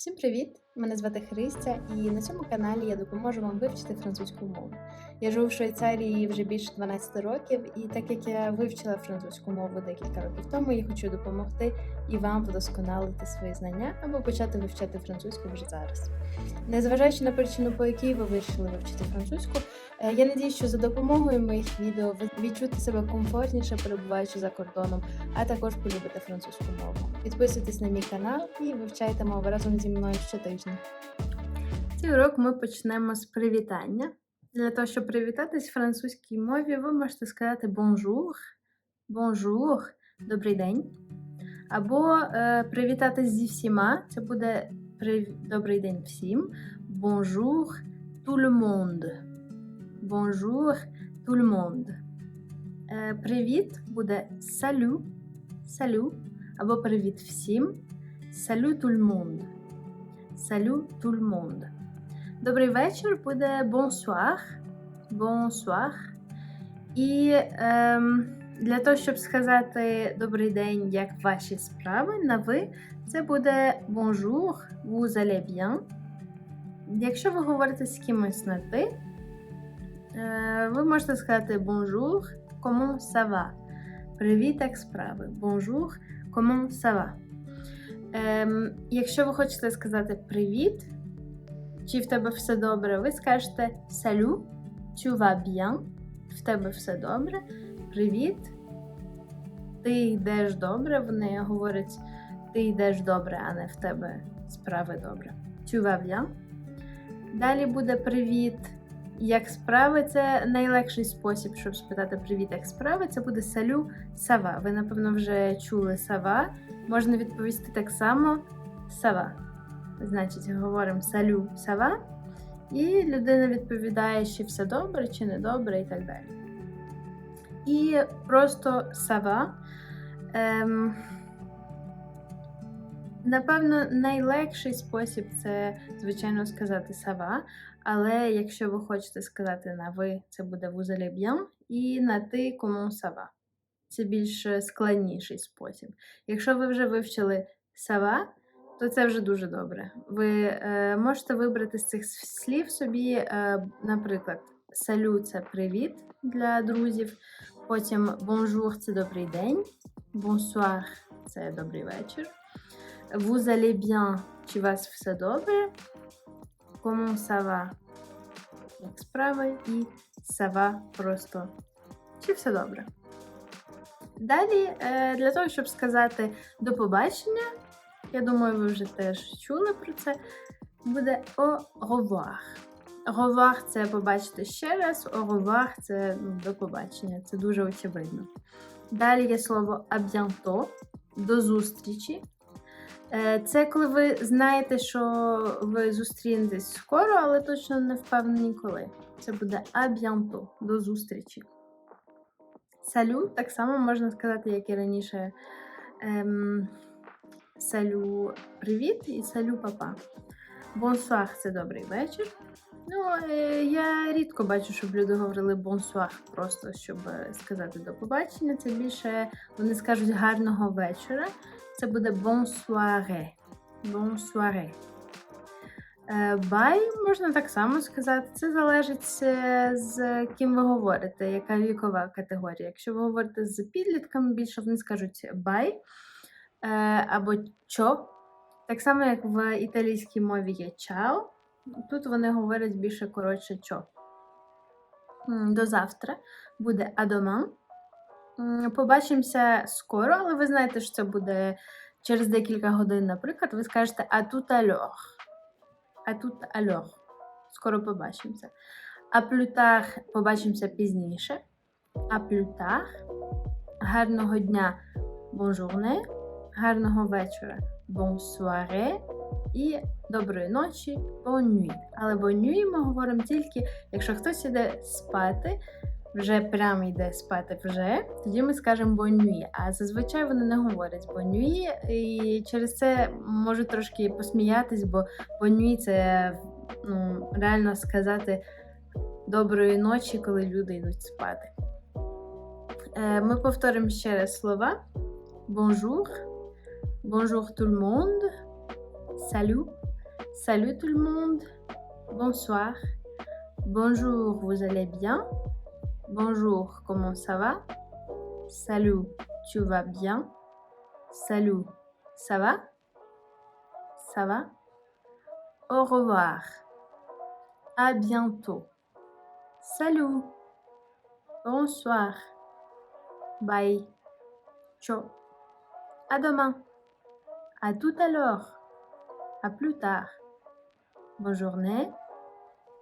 Всім привіт! Мене звати Христя, і на цьому каналі я допоможу вам вивчити французьку мову. Я живу в Швейцарії вже більше 12 років, і так як я вивчила французьку мову декілька років тому, я хочу допомогти і вам вдосконалити свої знання або почати вивчати французьку вже зараз. Незважаючи на причину, по якій ви вирішили вивчити французьку, я надію, що за допомогою моїх відео ви відчуєте себе комфортніше, перебуваючи за кордоном, а також полюбите французьку мову. Підписуйтесь на мій канал і вивчайте мову разом зі мною щотижня. Цей урок ми почнемо з привітання. Для того, щоб привітатись в французькій мові, ви можете сказати bonjour, bonjour, добрий день. Або е, привітатись зі всіма. Це буде прив... добрий день всім. Bonjour tout le monde. Bonjour tout le monde. Е, привіт буде salut, salut. Або привіт всім. Salut tout le monde. Salut tout le monde. Добрий вечір буде bonsoir. Bonsoir. І ем, для того, щоб сказати добрий день, як ваші справи на ви, це буде bonjour, vous allez bien. Якщо ви говорите з кимось на ти, ви можете сказати comment ça va? Привіт, як справи. Comment ça va? Ем, якщо ви хочете сказати привіт, чи в тебе все добре, ви скажете salut, tu vas в тебе все добре, привіт. Ти йдеш добре, вони говорять, ти йдеш добре, а не в тебе справи добре. Tu vas. Далі буде привіт. Як справи, це найлегший спосіб, щоб спитати привіт, як справи, це буде салю сава. Ви, напевно, вже чули сава. Можна відповісти так само сава. Значить, говоримо салю сава, і людина відповідає, чи все добре, чи не добре, і так далі. І просто сава. Ем, напевно, найлегший спосіб це, звичайно, сказати сава. Але якщо ви хочете сказати на ви, це буде bien, і на ти ça va. Це більш складніший спосіб. Якщо ви вже вивчили сава, то це вже дуже добре. Ви е, можете вибрати з цих слів собі, е, наприклад, салю це привіт для друзів. Потім bonjour це добрий день, bonsoir це добрий вечір. Vous allez bien, чи у вас все добре? Comment va? Як справи, і va просто чи все добре. Далі, е, для того, щоб сказати до побачення, я думаю, ви вже теж чули про це. Буде au revoir. Au це побачити ще раз, au revoir – це ну, до побачення, це дуже очевидно. Далі є слово à до зустрічі. Е, Це коли ви знаєте, що ви зустрінетесь скоро, але точно не впевнені коли. Це буде à до зустрічі. Салю так само можна сказати, як і раніше. Ем, салю привіт і салю папа. Бонсуар це добрий вечір. Ну, е, я рідко бачу, щоб люди говорили бонсуар, просто щоб е, сказати до побачення. Це більше вони скажуть гарного вечора. Це буде бонсуаре. Бонсуаре. Бай можна так само сказати. Це залежить е, з ким ви говорите, яка вікова категорія. Якщо ви говорите з підлітками, більше вони скажуть бай або чо. Так само, як в італійській мові є чао. Тут вони говорять більше коротше чо. До завтра буде адоман. Побачимося скоро, але ви знаєте, що це буде через декілька годин, наприклад, ви скажете а тут альор. А тут альор. Скоро побачимося. А плютар побачимося пізніше. А плютар. Гарного дня бонжурне, гарного вечора бонсуаре і доброї ночі боннюй. Але боннюй ми говоримо тільки, якщо хтось іде спати, вже прямо йде спати вже, тоді ми скажемо боннюї. А зазвичай вони не говорять боннюї, і через це можу трошки посміятись, бо боннюї це ну, реально сказати доброї ночі, коли люди йдуть спати. Е, Ми повторимо ще раз слова. Bonjour. Bonjour tout le monde. Salut. Salut tout le monde. Bonsoir. Bonjour, vous allez bien? Bonjour, comment ça va? Salut, tu vas bien? Salut, ça va? Ça va? Au revoir. À bientôt. Salut. Bonsoir. Bye. Ciao. À demain. À tout à l'heure. À plus tard. Bonne journée.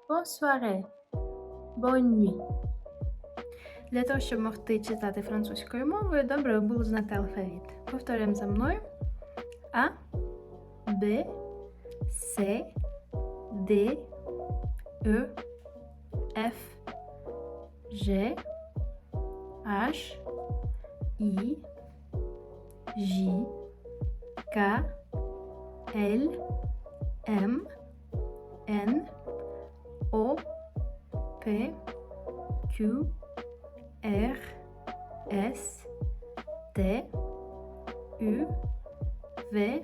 Bonne soirée. Bonne nuit. Для того, щоб могти читати французькою мовою, добре було знати алфавіт. Повторюємо за мною. А, Б, С, Д, Е, Ф, G, H, I, J, K, L, M, N, O, P, Q, R, S, T, U, V,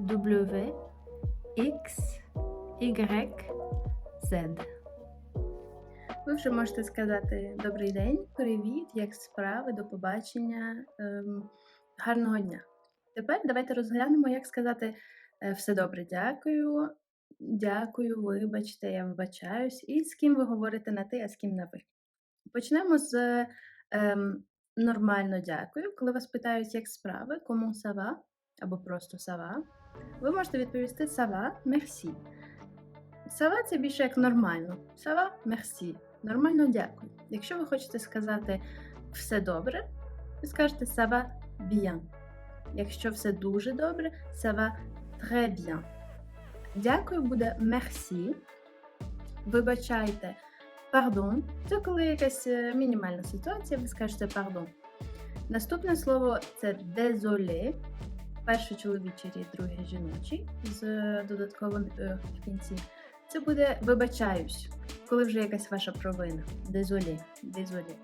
W, X, Y, Z. Ви вже можете сказати добрий день, привіт, як справи, до побачення, ем, гарного дня. Тепер давайте розглянемо, як сказати е, все добре, дякую, дякую, вибачте, я вибачаюсь, і з ким ви говорите на ти, а з ким на ви. Почнемо з ем, нормально дякую. Коли вас питають, як справи, кому сава, або просто сава, ви можете відповісти сава, мерсі. Сава це більше як нормально. Сава, мерсі. Нормально дякую. Якщо ви хочете сказати все добре, ви скажете сава bien. Якщо все дуже добре, сава très bien. Дякую буде merci. Вибачайте, pardon. Це коли якась е, мінімальна ситуація, ви скажете pardon. Наступне слово це désolé. Перший чоловічий рід, другий жіночий з додатковим е в кінці. Це буде вибачаюсь, коли вже якась ваша провина. Désolé, désolé.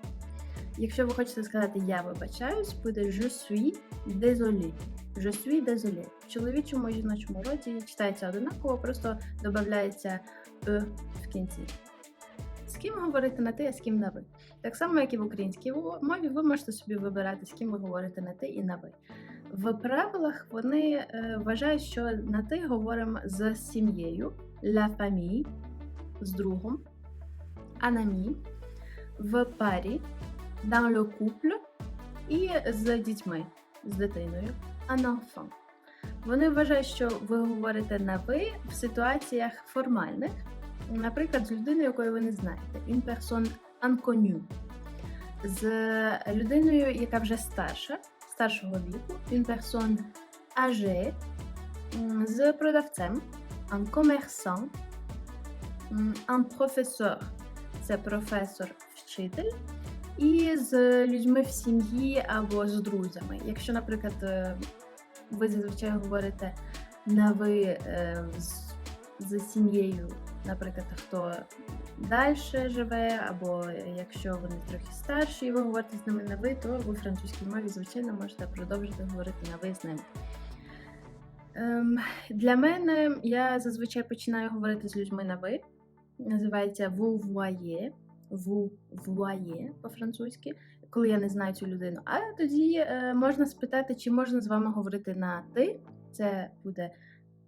Якщо ви хочете сказати я вибачаюсь, буде je suis désolé. Je suis désolé. В чоловічому і жіночому роді читається одинаково, просто додається е в кінці. З ким говорити на ти, а з ким на ви. Так само, як і в українській мові, ви можете собі вибирати, з ким ви говорите на ти і на ви. В правилах вони е, вважають, що на ти говоримо з сім'єю, la famille, з другом, un ami, в парі, dans le couple і з дітьми, з дитиною, un enfant. Вони вважають, що ви говорите на ви в ситуаціях формальних, наприклад, з людиною, якої ви не знаєте, une personne inconnue, з людиною, яка вже старша, старшого віку, une personne âgée, з продавцем, un commerçant, un professeur – це професор, вчитель, і з людьми в сім'ї або з друзями. Якщо, наприклад, е, ви зазвичай говорите на ви е, з, з сім'єю, наприклад, хто далі живе, або якщо вони трохи старші, і ви говорите з ними на ви, то ви французькій мові, звичайно, можете продовжити говорити на ви з ними. Ем, для мене я зазвичай починаю говорити з людьми на ви. Називається vous voyez, по-французьки, коли я не знаю цю людину. А тоді е, можна спитати, чи можна з вами говорити на ти. Це буде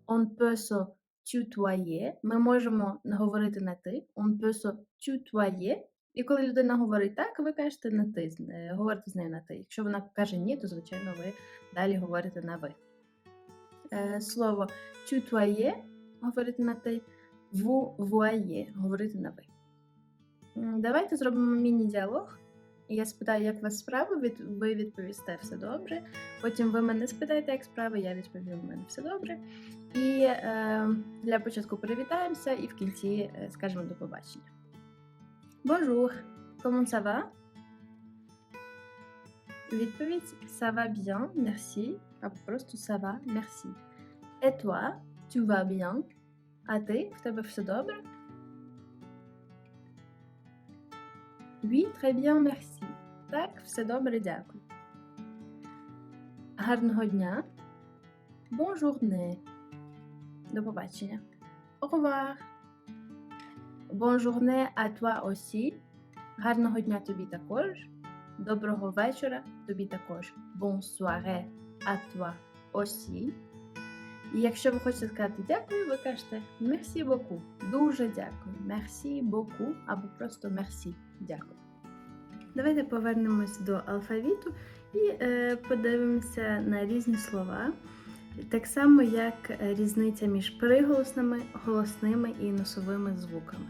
on peut se tutoyer. Ми можемо говорити на ти, on peut se. І коли людина говорить так, ви кажете на ти, е, говорите з нею на ти. Якщо вона каже ні, то звичайно ви далі говорите на ви. Е, Слово tutoyer говорити на ти, vous voyez говорити на ви. Давайте зробимо міні-діалог. Я спитаю, як у вас справи, від- ви відповісте все добре. Потім ви мене спитаєте, як справи, я відповім у мене все добре. І е, для початку привітаємося і в кінці е, скажемо до побачення. Bonjour, comment ça va? Відповідь ça va bien, merci. Або просто ça va, merci. Et toi, tu vas bien? А ти, в тебе все добре? Oui, très bien, merci. Так, все добре, дякую. Гарного дня. Bonne. До побачення. Au revoir. Bonne journée à toi aussi. Гарного дня тобі також. Доброго вечора тобі також. Bonne soirée à toi aussi. І якщо ви хочете сказати дякую, ви кажете merci beaucoup. Дуже дякую. Merci beaucoup або просто merci. Дякую. Давайте повернемось до алфавіту і е, подивимося на різні слова. Так само, як різниця між приголосними, голосними і носовими звуками.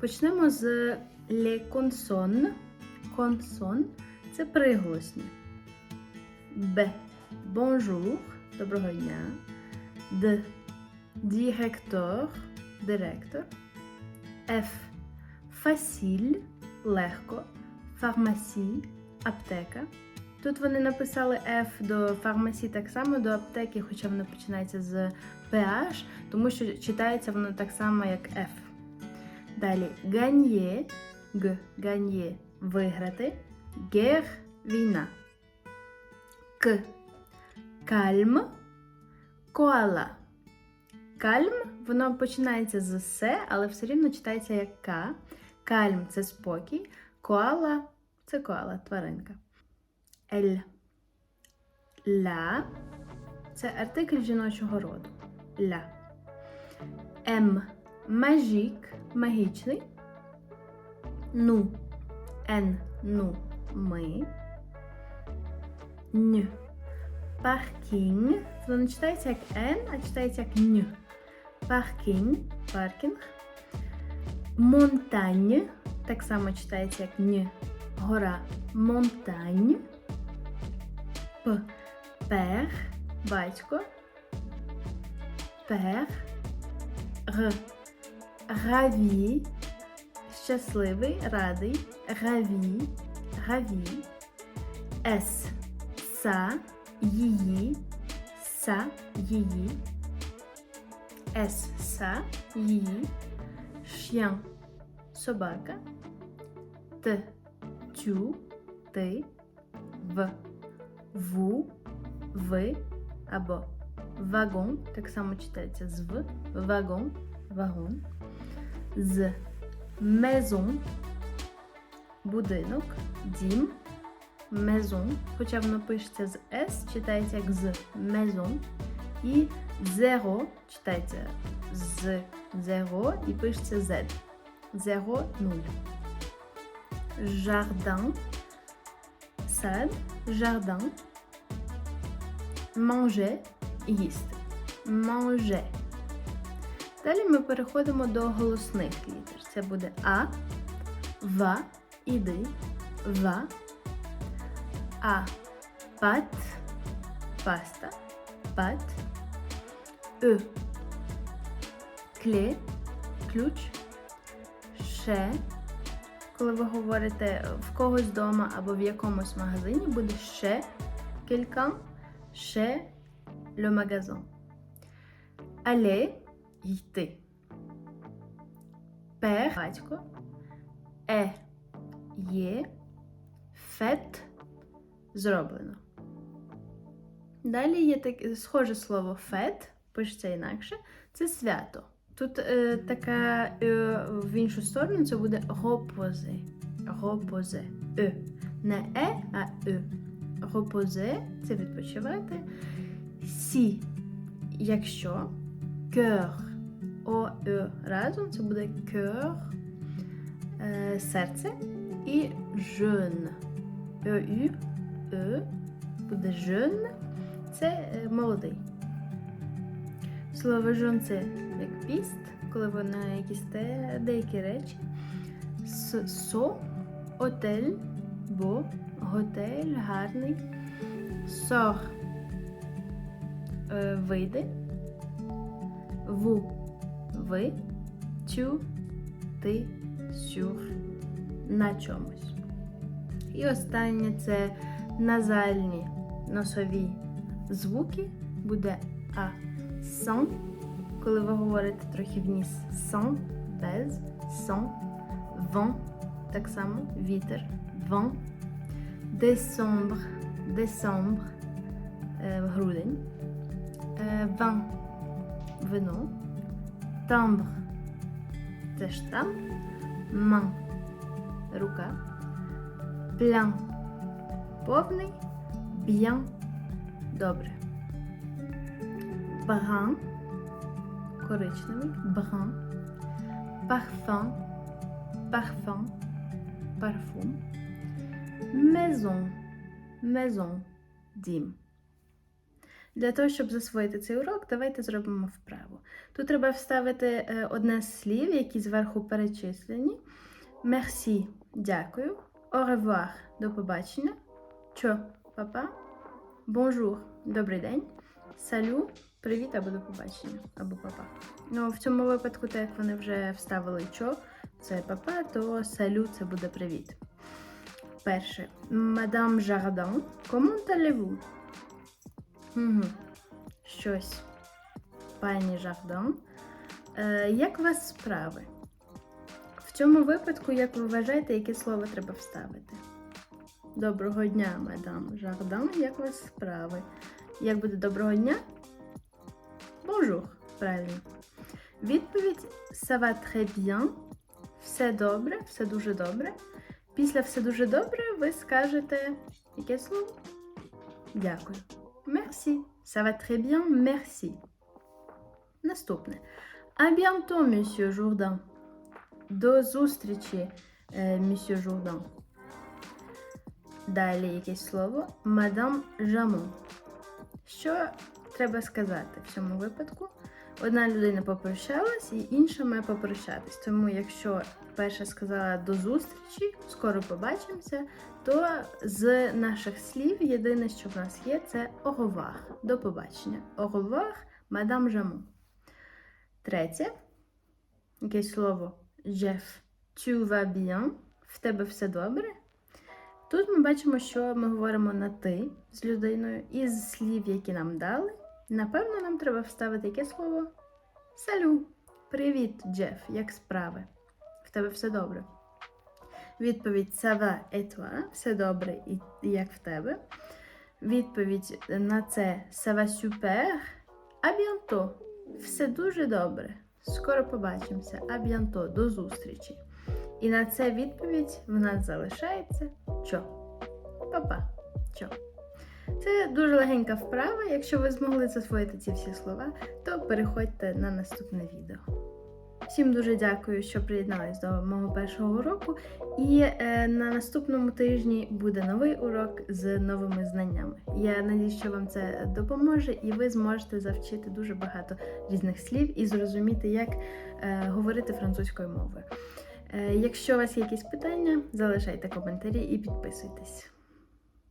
Почнемо з les consonnes. Консон це приголосні. Б. Bonjour. Доброго дня. Д. Директор. Директор. Ф. Фасіль. Легко. Фармасі. Аптека. Тут вони написали F до фармасі так само до аптеки, хоча воно починається з PH, тому що читається воно так само, як F. Далі ганьє, Г, ганьє виграти, гер війна. К. Кальм, коала. Кальм, воно починається з С, але все рівно читається як К. Кальм це спокій, коала це коала, тваринка. Л. Ла. Це артикль жіночого роду. Ля. М. Мажік. Магічний. Ну. Н. Ну. Ми. Н. Паркінг. Воно не читається як Н, а читається як Н. Паркінг. Паркінг. Монтань. Так само читається як Н. Гора. Монтань. П. Пер. Батько. Пер. Р. Раві. Щасливий, радий. Раві. Раві. С. Са. Її. Са. Її. С. Са. Її. Ш'ян. Собака. Т. Тю. Ти. В. Ву, ви або вагон, так само читається з в, вагон, вагон, з мезон, будинок, дім, мезон, хоча воно пишеться з С, читається як з мезон, і зеро читається з зеро і пишеться Z. Зеро нуль. Жардин, сад, жардин. Manger – їсти. Manger. Далі ми переходимо до голосних літер. Це буде А, Ва, іди, Ва, А, пат, паста, пат, Е, кле, ключ, ше. Коли ви говорите в когось вдома або в якомусь магазині, буде ще quelqu'un, chez le magasin. Aller – йти. Пер – батько. Е – є. Фет – зроблено. Далі є таке схоже слово фет, пишеться інакше. Це свято. Тут е, така е, в іншу сторону це буде ропозе. Ропозе. Е. Не е, а е. Ропозе це відпочивати. Сі, якщо кер, о, е разом, це буде кер, е, серце і жен. Е, ю, е, буде жен, це молодий. Слово жон це як піст, коли ви на якісь деякі речі. Со, отель, бо, готель, гарний. Сор е, вийде. Ву ви. Тю ти сюр на чомусь. І останнє це назальні носові звуки. Буде А сан. Коли ви говорите трохи вниз сан, без, сан, ван, так само вітер, десомбр, десомбр, е, грудень, е, вино, тамбр це штамп, ман рука, плян повний, б'ян добре. Бран коричневий, бран, парфум, парфум, парфум, maison, maison, дім. Для того, щоб засвоїти цей урок, давайте зробимо вправу. Тут треба вставити е, одне з слів, які зверху перечислені. Merci – дякую. Revoir – до побачення. Чо, папа. Bonjour – добрий день. Салю – привіт або до побачення, або папа. Ну, в цьому випадку, так як вони вже вставили чо, це папа, то салю це буде привіт. Перше. Мадам Жардан, comment allez-vous? Угу. Щось. Пані Жардан. Е, як у вас справи? В цьому випадку, як ви вважаєте, яке слово треба вставити? Доброго дня, мадам Жардан. Як у вас справи? Як буде доброго дня? Bonjour. Правильно. Відповідь ça va très bien. Все добре, все дуже добре. Після все дуже добре ви скажете яке слово? Дякую. Merci. Ça va très bien, merci. Наступне. À bientôt, monsieur Jourdain. До зустрічі, е, monsieur Jourdain. Далі якесь слово. Мадам Жамон. Що треба сказати в цьому випадку? Одна людина попрощалась, і інша має попрощатись. Тому, якщо перша сказала до зустрічі, скоро побачимося, то з наших слів єдине, що в нас є, це revoir. До побачення. Revoir, мадам Жамон. Третє. Якесь слово Jeff. Tu vas bien. В тебе все добре. Тут ми бачимо, що ми говоримо на ти з людиною, із слів, які нам дали. Напевно, нам треба вставити яке слово? Салю. Привіт, Джеф, як справи? В тебе все добре. Відповідь et toi? Все добре і як в тебе. Відповідь на це va super. À. Все дуже добре. Скоро побачимося. Bientôt. До зустрічі. І на це відповідь в нас залишається чо. Папа. Чо. Це дуже легенька вправа. Якщо ви змогли засвоїти ці всі слова, то переходьте на наступне відео. Всім дуже дякую, що приєднались до мого першого уроку. І е, на наступному тижні буде новий урок з новими знаннями. Я надію, що вам це допоможе, і ви зможете завчити дуже багато різних слів і зрозуміти, як е, говорити французькою мовою. Е, якщо у вас є якісь питання, залишайте коментарі і підписуйтесь.